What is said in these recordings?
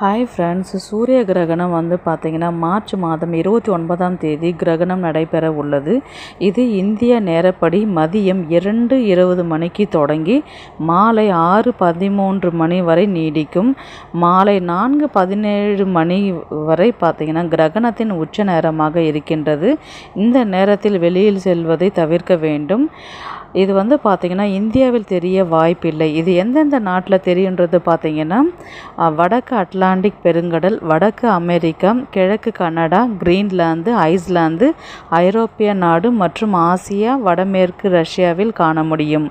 Hi friends சூரிய கிரகணம் வந்து பார்த்திங்கன்னா மார்ச் மாதம் இருபத்தி ஒன்பதாம் தேதி கிரகணம் நடைபெற உள்ளது. இது இந்திய நேரப்படி மதியம் இரண்டு இருபது மணிக்கு தொடங்கி மாலை ஆறு பதிமூன்று மணி வரை நீடிக்கும். மாலை நான்கு பதினேழு மணி வரை பார்த்திங்கன்னா கிரகணத்தின் உச்ச நேரமாக இருக்கின்றது. இந்த நேரத்தில் வெளியில் செல்வதை தவிர்க்க வேண்டும். இது வந்து பார்த்திங்கன்னா இந்தியாவில் தெரிய வாய்ப்பில்லை. இது எந்தெந்த நாட்டில் தெரியுன்றது பார்த்திங்கன்னா வடக்கு அட்லாண்டிக் பெருங்கடல் வடக்கு அமெரிக்கா கிழக்கு கனடா கிரீன்லாந்து ஐஸ்லாந்து ஐரோப்பிய நாடு மற்றும் ஆசியா வடமேற்கு ரஷ்யாவில் காண முடியும்.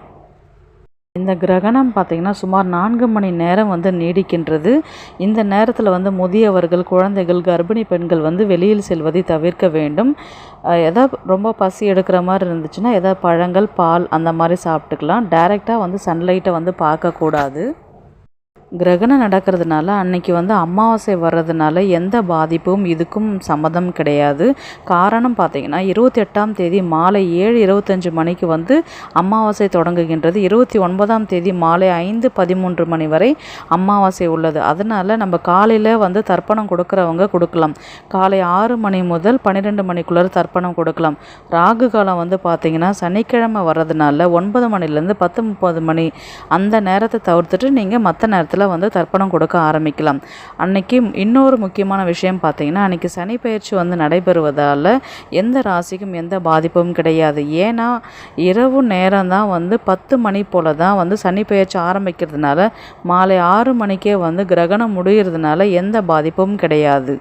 இந்த கிரகணம் பார்த்திங்கன்னா சுமார் நான்கு மணி நேரம் வந்து நீடிக்கின்றது. இந்த நேரத்தில் வந்து முதியவர்கள் குழந்தைகள் கர்ப்பிணி பெண்கள் வந்து வெளியில் செல்வதை தவிர்க்க வேண்டும். எதாவது ரொம்ப பசி எடுக்கிற மாதிரி இருந்துச்சுன்னா எதாவது பழங்கள் பால் அந்த மாதிரி சாப்பிட்டுக்கலாம். டைரெக்டாக வந்து சன்லைட்டை வந்து பார்க்கக்கூடாது. கிரகணம் நடக்கிறதுனால அன்னைக்கு வந்து அமாவாசை வர்றதுனால எந்த பாதிப்பும் இதுக்கும் சம்மதம் கிடையாது. காரணம் பார்த்திங்கன்னா இருபத்தி எட்டாம் தேதி மாலை ஏழு இருபத்தஞ்சு மணிக்கு வந்து அமாவாசை தொடங்குகின்றது. இருபத்தி ஒன்பதாம் தேதி மாலை ஐந்து பதிமூன்று மணி வரை அமாவாசை உள்ளது. அதனால் நம்ம காலையில் வந்து தர்ப்பணம் கொடுக்குறவங்க கொடுக்கலாம். காலை ஆறு மணி முதல் பன்னிரெண்டு மணிக்குள்ளே தர்ப்பணம் கொடுக்கலாம். ராகு காலம் வந்து பார்த்திங்கன்னா சனிக்கிழமை வர்றதுனால ஒன்பது மணிலேருந்து பத்து முப்பது மணி அந்த நேரத்தை தவிர்த்துட்டு நீங்கள் மற்ற நேரத்தில் நேரத்தில் வந்து தர்ப்பணம் கொடுக்க ஆரம்பிக்கலாம். அன்னைக்கு இன்னொரு முக்கியமான விஷயம் பார்த்தீங்கன்னா அன்றைக்கி சனி பயிற்சி வந்து நடைபெறுவதால் எந்த ராசிக்கும் எந்த பாதிப்பும் கிடையாது. ஏன்னா இரவு நேரம் தான் வந்து பத்து மணி போல் தான் வந்து சனி பயிற்சி ஆரம்பிக்கிறதுனால மாலை ஆறு மணிக்கே வந்து கிரகணம் முடிகிறதுனால எந்த பாதிப்பும் கிடையாது.